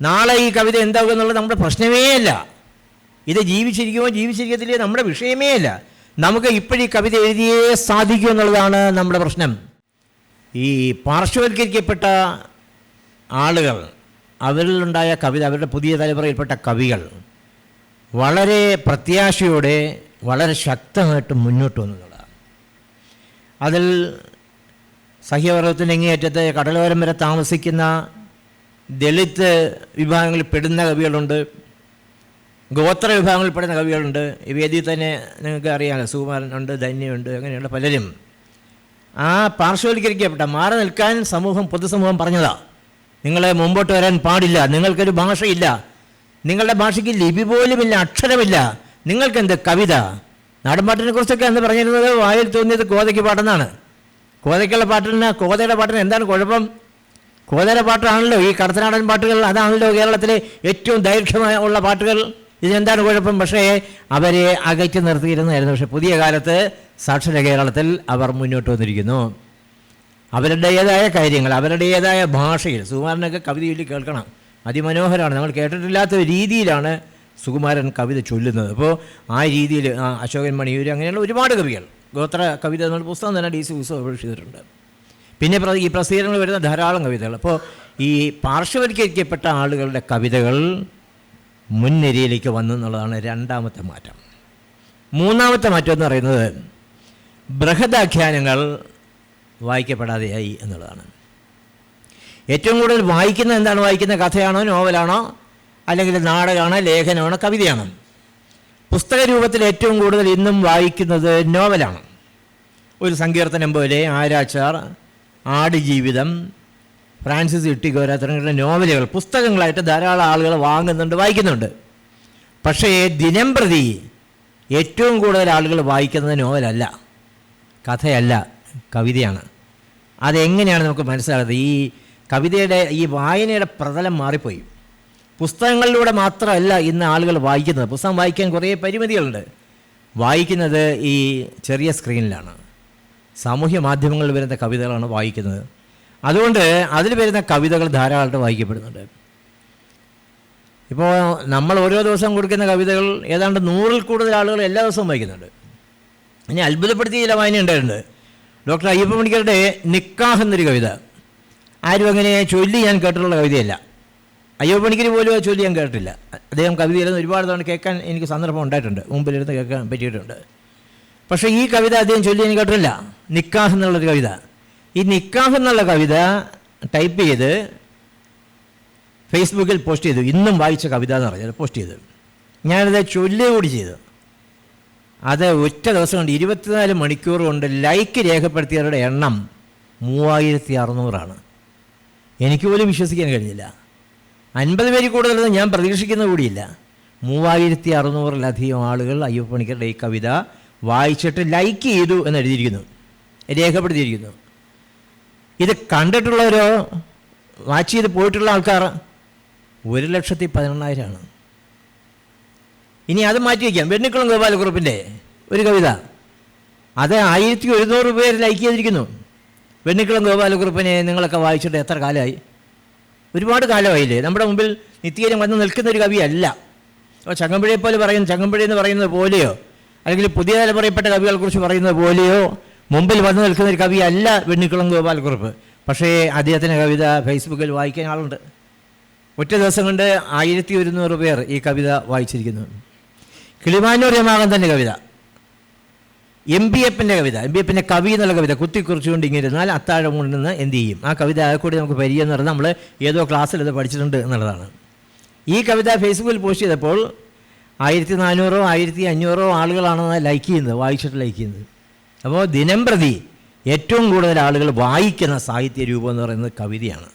നാളെ ഈ കവിത എന്താകും എന്നുള്ളത് നമ്മുടെ പ്രശ്നമേ അല്ല. ഇത് ജീവിച്ചിരിക്കുമോ? ജീവിച്ചിരിക്കത്തില്ലേ? നമ്മുടെ വിഷയമേ അല്ല. നമുക്ക് ഇപ്പോഴീ കവിത എഴുതിയേ സാധിക്കൂ എന്നുള്ളതാണ് നമ്മുടെ പ്രശ്നം. ഈ പാർശ്വവൽക്കരിക്കപ്പെട്ട ആളുകൾ അവരിലുണ്ടായ കവിത അവരുടെ പുതിയ തലമുറയിൽപ്പെട്ട കവികൾ വളരെ പ്രത്യാശയോടെ വളരെ ശക്തമായിട്ട് മുന്നോട്ട് വന്നതാണ്. അതിൽ സഹ്യവർഗത്തിന്റെ ഇങ്ങേയറ്റത്ത് കടലോരം വരെ താമസിക്കുന്ന ദളിത് വിഭാഗങ്ങളിൽ പെടുന്ന കവികളുണ്ട്. ഗോത്ര വിഭാഗങ്ങളിൽ പെടുന്ന കവികളുണ്ട്. ഈ വേദിയിൽ തന്നെ നിങ്ങൾക്ക് അറിയാമല്ലോ സുകുമാരൻ ഉണ്ട് ധന്യമുണ്ട് അങ്ങനെയുള്ള പലരും. ആ പാർശ്വവൽക്കരിക്കപ്പെട്ട മാറി നിൽക്കാൻ സമൂഹം പൊതുസമൂഹം പറഞ്ഞതാ. നിങ്ങളെ മുമ്പോട്ട് വരാൻ പാടില്ല നിങ്ങൾക്കൊരു ഭാഷയില്ല. നിങ്ങളുടെ ഭാഷയ്ക്ക് ലിപി പോലുമില്ല അക്ഷരമില്ല. നിങ്ങൾക്കെന്ത് കവിത? നാടൻപാട്ടിനെ കുറിച്ചൊക്കെ എന്ന് പറഞ്ഞിരുന്നത് വായിൽ തോന്നിയത് കോതയ്ക്ക് പാട്ടെന്നാണ്. കോതയ്ക്കുള്ള പാട്ടിന് കോതയുടെ പാട്ടിന് എന്താണ് കുഴപ്പം? കോതയുടെ പാട്ടാണല്ലോ ഈ കടത്തനാടൻ പാട്ടുകൾ അതാണല്ലോ കേരളത്തിലെ ഏറ്റവും ദൈർഘ്യമായ ഉള്ള പാട്ടുകൾ. ഇതിനെന്താണ് കുഴപ്പം? പക്ഷേ അവരെ അകറ്റി നിർത്തിയിരുന്നതായിരുന്നു പക്ഷേ പുതിയ കാലത്ത് സാക്ഷര കേരളത്തിൽ അവർ മുന്നോട്ട് വന്നിരിക്കുന്നു. അവരുടേതായ കാര്യങ്ങൾ അവരുടേതായ ഭാഷയിൽ സുകുമാരനൊക്കെ കവിത ചൊല്ലി കേൾക്കണം. അതിമനോഹരമാണ് നമ്മൾ കേട്ടിട്ടില്ലാത്ത രീതിയിലാണ് സുകുമാരൻ കവിത ചൊല്ലുന്നത്. അപ്പോൾ ആ രീതിയിൽ അശോകൻ മണിയൂർ അങ്ങനെയുള്ള ഒരുപാട് കവികൾ ഗോത്ര കവിത എന്നുള്ള പുസ്തകം തന്നെ ഡി സി ഉത്സവം അപേക്ഷിച്ചിട്ടുണ്ട്. പിന്നെ ഈ പ്രസിദ്ധീകരണങ്ങൾ വരുന്ന ധാരാളം കവിതകൾ. അപ്പോൾ ഈ പാർശ്വവൽക്കരിക്കപ്പെട്ട ആളുകളുടെ കവിതകൾ മുൻനിരയിലേക്ക് വന്നു എന്നുള്ളതാണ് രണ്ടാമത്തെ മാറ്റം. മൂന്നാമത്തെ മാറ്റം എന്ന് പറയുന്നത് ബൃഹദാഖ്യാനങ്ങൾ വായിക്കപ്പെടാതെയായി എന്നുള്ളതാണ്. ഏറ്റവും കൂടുതൽ വായിക്കുന്ന എന്താണ്? വായിക്കുന്ന കഥയാണോ നോവലാണോ അല്ലെങ്കിൽ നാടകമാണോ ലേഖനമാണോ കവിതയാണോ? പുസ്തക രൂപത്തിൽ ഏറ്റവും കൂടുതൽ ഇന്നും വായിക്കുന്നത് നോവലാണ്. ഒരു സങ്കീർത്തനം പോലെ ആരാച്ചാർ ആടുജീവിതം. ഫ്രാൻസിസ് ഇട്ടിക്കോര തുടങ്ങിയുള്ള നോവലുകൾ പുസ്തകങ്ങളായിട്ട് ധാരാളം ആളുകൾ വാങ്ങുന്നുണ്ട് വായിക്കുന്നുണ്ട്. പക്ഷേ ദിനം പ്രതി ഏറ്റവും കൂടുതൽ ആളുകൾ വായിക്കുന്നത് നോവലല്ല കഥയല്ല കവിതയാണ്. അതെങ്ങനെയാണ് നമുക്ക് മനസ്സിലാകുന്നത്? ഈ കവിതയുടെ ഈ വായനയുടെ പ്രതലം മാറിപ്പോയി. പുസ്തകങ്ങളിലൂടെ മാത്രമല്ല ഇന്ന് ആളുകൾ വായിക്കുന്നത്. പുസ്തകം വായിക്കാൻ കുറേ പരിമിതികളുണ്ട്. വായിക്കുന്നത് ഈ ചെറിയ സ്ക്രീനിലാണ്. സാമൂഹ്യ മാധ്യമങ്ങളിൽ വരുന്ന കവിതകളാണ് വായിക്കുന്നത്. അതുകൊണ്ട് അതിൽ വരുന്ന കവിതകൾ ധാരാളമായിട്ട് വായിക്കപ്പെടുന്നുണ്ട്. ഇപ്പോൾ നമ്മൾ ഓരോ ദിവസം കൊടുക്കുന്ന കവിതകൾ ഏതാണ്ട് നൂറിൽ കൂടുതൽ ആളുകൾ എല്ലാ ദിവസവും വായിക്കുന്നുണ്ട്. ഇനി അത്ഭുതപ്പെടുത്തിയ ചില വായന ഉണ്ടായിട്ടുണ്ട്. ഡോക്ടർ അയ്യപ്പ മണിക്കരുടെ നിക്കാഹ് എന്നൊരു കവിത. ആരും അങ്ങനെ ചൊല്ലി ഞാൻ കേട്ടിട്ടുള്ള കവിതയല്ല. അയ്യപ്പ മണിക്കർ പോലും ആ ചൊല്ലി ഞാൻ കേട്ടിട്ടില്ല. അദ്ദേഹം കവിതയിലിരുന്ന് ഒരുപാട് തവണ കേൾക്കാൻ എനിക്ക് സന്ദർഭം ഉണ്ടായിട്ടുണ്ട്. മുമ്പിലിരുന്ന് കേൾക്കാൻ പറ്റിയിട്ടുണ്ട്. പക്ഷേ ഈ കവിത അദ്ദേഹം ചൊല്ലി എനിക്ക് കേട്ടില്ല നിക്കാഹ് എന്നുള്ളൊരു കവിത. ഈ നിക്കാഹ് എന്നുള്ള കവിത ടൈപ്പ് ചെയ്ത് ഫേസ്ബുക്കിൽ പോസ്റ്റ് ചെയ്തു. ഇന്നും വായിച്ച കവിത എന്ന് പറഞ്ഞത് പോസ്റ്റ് ചെയ്തു. ഞാനത് ചൊല്ലുക കൂടി ചെയ്തു. അത് ഒറ്റ ദിവസം കൊണ്ട് ഇരുപത്തിനാല് മണിക്കൂർ കൊണ്ട് ലൈക്ക് രേഖപ്പെടുത്തിയവരുടെ എണ്ണം മൂവായിരത്തി അറുന്നൂറാണ് എനിക്ക് പോലും വിശ്വസിക്കാൻ കഴിഞ്ഞില്ല. അൻപത് പേര് കൂടുതലെന്ന് ഞാൻ പ്രതീക്ഷിക്കുന്ന കൂടിയില്ല. മൂവായിരത്തി അറുന്നൂറിലധികം ആളുകൾ അയ്യപ്പണിക്കരുടെ ഈ കവിത വായിച്ചിട്ട് ലൈക്ക് ചെയ്തു എന്ന് എഴുതിയിരിക്കുന്നു. രേഖപ്പെടുത്തിയിരിക്കുന്നു. ഇത് കണ്ടിട്ടുള്ളവരോ വാച്ച് ചെയ്ത് പോയിട്ടുള്ള ആൾക്കാർ ഒരു ലക്ഷത്തി പതിനെണ്ണായിരമാണ് ഇനി അത് മാറ്റി വയ്ക്കാം. വെണ്ണിക്കുളം ഗോപാലക്കുറുപ്പിന്റെ ഒരു കവിത. അത് ആയിരത്തി ഒരുന്നൂറ് പേര് ലൈക്ക് ചെയ്തിരിക്കുന്നു. വെണ്ണിക്കുളം ഗോപാലക്കുറുപ്പിനെ നിങ്ങളൊക്കെ വായിച്ചിട്ട് എത്ര കാലമായി? ഒരുപാട് കാലമായില്ലേ? നമ്മുടെ മുമ്പിൽ നിത്യേനം വന്ന് നിൽക്കുന്ന ഒരു കവിയല്ല. അപ്പോൾ ചങ്ങമ്പുഴയെ പറയുന്നു ചങ്ങമ്പുഴ എന്ന് പറയുന്നത് പോലെയോ? അല്ലെങ്കിൽ പുതിയ തലമുറയിൽപ്പെട്ട കവികളെക്കുറിച്ച് പറയുന്നത് പോലെയോ മുമ്പിൽ വന്നു നിൽക്കുന്ന ഒരു കവിയല്ല വെണ്ണിക്കുളം ഗോപാലക്കുറുപ്പ്. പക്ഷേ അദ്ദേഹത്തിന്റെ കവിത ഫേസ്ബുക്കിൽ വായിക്കാൻ ആളുണ്ട്. ഒറ്റ ദിവസം കൊണ്ട് ആയിരത്തി ഒരുന്നൂറ് പേർ ഈ കവിത വായിച്ചിരിക്കുന്നു. കിളിമാനൂർ തന്നെ കവിത എം ബി എപ്പിന്റെ കവിത എം ബി എപ്പിന്റെ കവി എന്നുള്ള കവിത കുത്തിക്കുറിച്ചുകൊണ്ട് ഇങ്ങനെ ഇരുന്നാൽ അത്താഴം കൊണ്ടുവന്ന് എന്ത് ചെയ്യും? ആ കവിത കൂടി നമുക്ക് പരിചയം എന്ന് പറഞ്ഞാൽ നമ്മൾ ഏതോ ക്ലാസ്സിൽ ഇത് പഠിച്ചിട്ടുണ്ട് എന്നുള്ളതാണ്. ഈ കവിത ഫേസ്ബുക്കിൽ പോസ്റ്റ് ചെയ്തപ്പോൾ ആയിരത്തി നാനൂറോ ആയിരത്തി അഞ്ഞൂറോ ആളുകളാണ് ലൈക്ക് ചെയ്യുന്നത് വായിച്ചിട്ട് ലൈക്ക് ചെയ്യുന്നത്. അപ്പോൾ ദിനം പ്രതി ഏറ്റവും കൂടുതൽ ആളുകൾ വായിക്കുന്ന സാഹിത്യ രൂപം എന്ന് പറയുന്നത് കവിതയാണ്.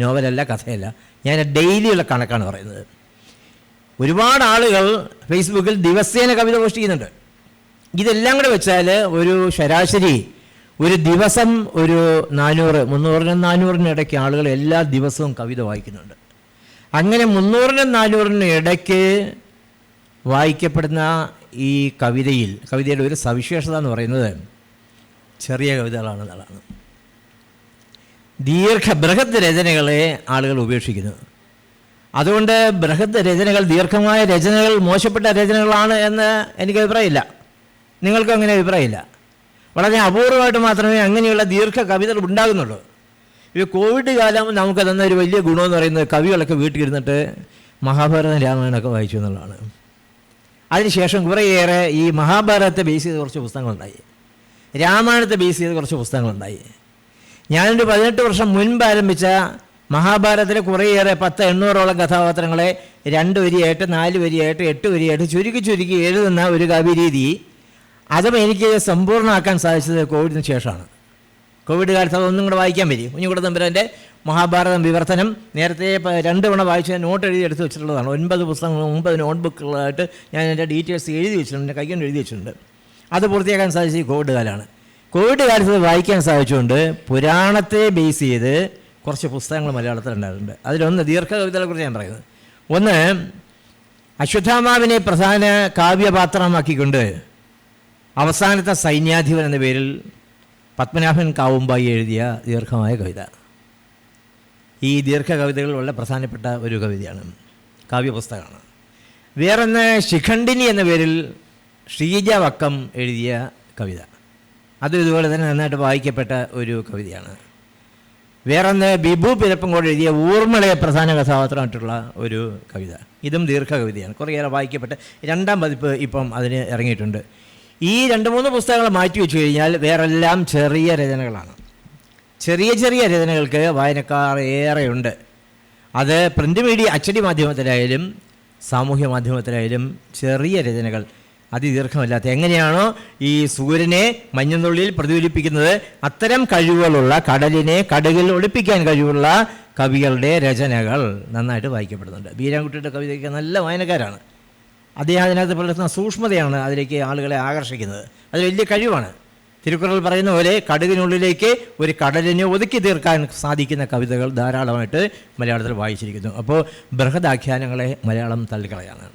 നോവലല്ല കഥയല്ല. ഞാൻ ഡെയിലിയുള്ള കണക്കാണ് പറയുന്നത്. ഒരുപാട് ആളുകൾ ഫേസ്ബുക്കിൽ ദിവസേന കവിത പോസ്റ്റ് ചെയ്യുന്നുണ്ട്. ഇതെല്ലാം കൂടെ വെച്ചാൽ ഒരു ശരാശരി ഒരു ദിവസം ഒരു നാനൂറ് മുന്നൂറിനും നാനൂറിനും ഇടയ്ക്ക് ആളുകൾ എല്ലാ ദിവസവും കവിത വായിക്കുന്നുണ്ട്. അങ്ങനെ മുന്നൂറിനും നാനൂറിനും ഇടയ്ക്ക് വായിക്കപ്പെടുന്ന ഈ കവിതയിൽ കവിതയുടെ ഒരു സവിശേഷത എന്ന് പറയുന്നത് ചെറിയ കവിതകളാണ് കവിതകളാണെന്നുള്ളതാണ് ദീർഘ ബൃഹത് രചനകളെ ആളുകൾ ഉപേക്ഷിക്കുന്നു. അതുകൊണ്ട് ബൃഹത് രചനകൾ ദീർഘമായ രചനകൾ മോശപ്പെട്ട രചനകളാണ് എന്ന് എനിക്ക് അഭിപ്രായമില്ല. നിങ്ങൾക്കും അങ്ങനെ അഭിപ്രായമില്ല. വളരെ അപൂർവമായിട്ട് മാത്രമേ അങ്ങനെയുള്ള ദീർഘ കവിതകൾ ഉണ്ടാകുന്നുള്ളൂ. ഈ കോവിഡ് കാലം നമുക്ക് തന്ന ഒരു വലിയ ഗുണമെന്ന് പറയുന്നത് കവികളൊക്കെ വീട്ടിൽ ഇരുന്നിട്ട് മഹാഭാരതം രാമായണമൊക്കെ വായിച്ചു എന്നുള്ളതാണ്. അതിനുശേഷം കുറേയേറെ ഈ മഹാഭാരതത്തെ ബേസ് ചെയ്ത് കുറച്ച് പുസ്തകങ്ങളുണ്ടായി. രാമായണത്തെ ബേസ് ചെയ്ത് കുറച്ച് പുസ്തകങ്ങളുണ്ടായി. ഞാനൊരു പതിനെട്ട് വർഷം മുൻപ് ആരംഭിച്ച മഹാഭാരതത്തിലെ കുറേയേറെ പത്ത് എണ്ണൂറോളം കഥാപാത്രങ്ങളെ രണ്ട് വരിയായിട്ട് നാല് വരിയായിട്ട് എട്ട് വരിയായിട്ട് ചുരുക്കി ചുരുക്കി എഴുതുന്ന ഒരു കവിരീതി. അതും എനിക്ക് സമ്പൂർണമാക്കാൻ സാധിച്ചത് കോവിഡിന് ശേഷമാണ്. കോവിഡ് കാലത്ത് അതൊന്നും കൂടെ വായിക്കാൻ വരും. കുഞ്ഞുകൂടെ തമ്പുരാന്റെ മഹാഭാരതം വിവർത്തനം നേരത്തെ രണ്ട് തവണ വായിച്ച് ഞാൻ നോട്ട് എഴുതി എടുത്ത് വെച്ചിട്ടുള്ളതാണ്. ഒൻപത് പുസ്തകങ്ങൾ ഒമ്പത് നോട്ട് ബുക്കുകളായിട്ട് ഞാൻ എന്റെ ഡീറ്റെയിൽസ് എഴുതി വെച്ചിട്ടുണ്ട് എന്റെ കൈകൊണ്ട് എഴുതി വെച്ചിട്ടുണ്ട്. അത് പൂർത്തിയാക്കാൻ സാധിച്ചത് ഈ കോവിഡ് കാലമാണ് കോവിഡ് കാലത്ത് വായിക്കാൻ സാധിച്ചുകൊണ്ട് പുരാണത്തെ ബേസ് ചെയ്ത് കുറച്ച് പുസ്തകങ്ങൾ മലയാളത്തിലുണ്ടായിട്ടുണ്ട് അതിലൊന്ന് ദീർഘകവിതകളെക്കുറിച്ച് ഞാൻ പറയുന്നത്. ഒന്ന് അശ്വത്ഥാമാവിനെ പ്രധാന കാവ്യപാത്രമാക്കിക്കൊണ്ട് അവസാനത്തെ സൈന്യാധിപൻ എന്ന പേരിൽ പത്മനാഭൻ കാവുമ്പായി എഴുതിയ ദീർഘമായ കവിത. ഈ ദീർഘ കവിതകൾ വളരെ പ്രധാനപ്പെട്ട ഒരു കവിതയാണ് കാവ്യപുസ്തകമാണ്. വേറൊന്ന് ശിഖണ്ഡിനി എന്ന പേരിൽ ഷീജ വക്കം എഴുതിയ കവിത. അതും ഇതുപോലെ തന്നെ നന്നായിട്ട് വായിക്കപ്പെട്ട ഒരു കവിതയാണ്. വേറൊന്ന് ബിബു പിരപ്പങ്കോട് എഴുതിയ ഊർമിളയെ പ്രധാന കഥാപാത്രമായിട്ടുള്ള ഒരു കവിത. ഇതും ദീർഘകവിതയാണ്. കുറേയേറെ വായിക്കപ്പെട്ട രണ്ടാം പതിപ്പ് ഇപ്പം അതിന് ഇറങ്ങിയിട്ടുണ്ട്. ഈ രണ്ട് മൂന്ന് പുസ്തകങ്ങൾ മാറ്റി വെച്ച് കഴിഞ്ഞാൽ വേറെല്ലാം ചെറിയ രചനകളാണ്. ചെറിയ ചെറിയ രചനകൾക്ക് വായനക്കാർ ഏറെയുണ്ട്. അത് പ്രിന്റ് മീഡിയ അച്ചടി മാധ്യമത്തിലായാലും സാമൂഹ്യ മാധ്യമത്തിലായാലും ചെറിയ രചനകൾ അതിദീർഘമല്ലാത്ത. എങ്ങനെയാണോ ഈ സൂര്യനെ മഞ്ഞുള്ളിൽ പ്രതിഫലിപ്പിക്കുന്നത്? അത്തരം കഴിവുകളുള്ള കടലിനെ കടലിൽ ഒളിപ്പിക്കാൻ കഴിവുള്ള കവികളുടെ രചനകൾ നന്നായിട്ട് വായിക്കപ്പെടുന്നുണ്ട്. ബീരാൻകുട്ടിയുടെ കവിതയ്ക്ക് നല്ല വായനക്കാരാണ്. അദ്ദേഹം അതിനകത്ത് പുലർത്തുന്ന സൂക്ഷ്മതയാണ് അതിലേക്ക് ആളുകളെ ആകർഷിക്കുന്നത്. അത് വലിയ കഴിവാണ്. തിരുക്കുറൾ പറയുന്ന പോലെ കടുകിനുള്ളിലേക്ക് ഒരു കടലിനെ ഒതുക്കി തീർക്കാൻ സാധിക്കുന്ന കവിതകൾ ധാരാളമായിട്ട് മലയാളത്തിൽ വായിച്ചിരിക്കുന്നു. അപ്പോൾ ബൃഹദാഖ്യാനങ്ങളെ മലയാളം തള്ളിക്കളയാണ്.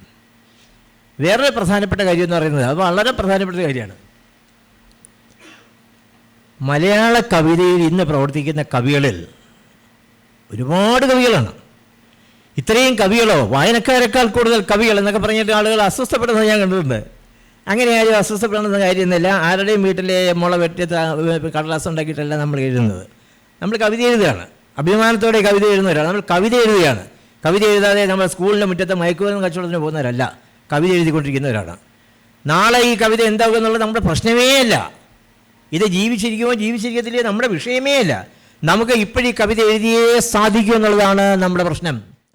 വേറൊരു പ്രധാനപ്പെട്ട കാര്യം എന്ന് പറയുന്നത് അത് വളരെ പ്രധാനപ്പെട്ട കാര്യമാണ്. മലയാള കവിതയിൽ ഇന്ന് പ്രവർത്തിക്കുന്ന കവികളിൽ ഒരുപാട് കവികളാണ്. ഇത്രയും കവികളോ വായനക്കാരെക്കാൾ കൂടുതൽ കവികൾ എന്നൊക്കെ പറഞ്ഞിട്ട് ആളുകൾ അസ്വസ്ഥപ്പെടുന്നത് ഞാൻ കണ്ടിട്ടുണ്ട്. അങ്ങനെ ആരും അസ്വസ്ഥപ്പെടുന്ന കാര്യമൊന്നുമില്ല ആരുടെയും വീട്ടിലെ മുള വെട്ടി കടലാസ് ഉണ്ടാക്കിയിട്ടല്ല നമ്മൾ എഴുതുന്നത്. നമ്മൾ കവിത എഴുതുകയാണ്. അഭിമാനത്തോടെ കവിത എഴുതുന്നവരാണ്. നമ്മൾ കവിത എഴുതുകയാണ്. കവിത എഴുതാതെ നമ്മൾ സ്കൂളിന്റെ മുറ്റത്തെ മയക്കുമരുന്ന് കച്ചവടത്തിന് പോകുന്നവരല്ല. കവിത എഴുതിക്കൊണ്ടിരിക്കുന്നവരാണ്. നാളെ ഈ കവിത എന്താകും എന്നുള്ളത് നമ്മുടെ പ്രശ്നമേ അല്ല. ഇത് ജീവിച്ചിരിക്കുമോ ജീവിച്ചിരിക്കത്തില്ലേ? നമ്മുടെ വിഷയമേ അല്ല. നമുക്ക് ഇപ്പോഴീ കവിത എഴുതിയേ സാധിക്കൂ എന്നുള്ളതാണ് നമ്മുടെ പ്രശ്നം.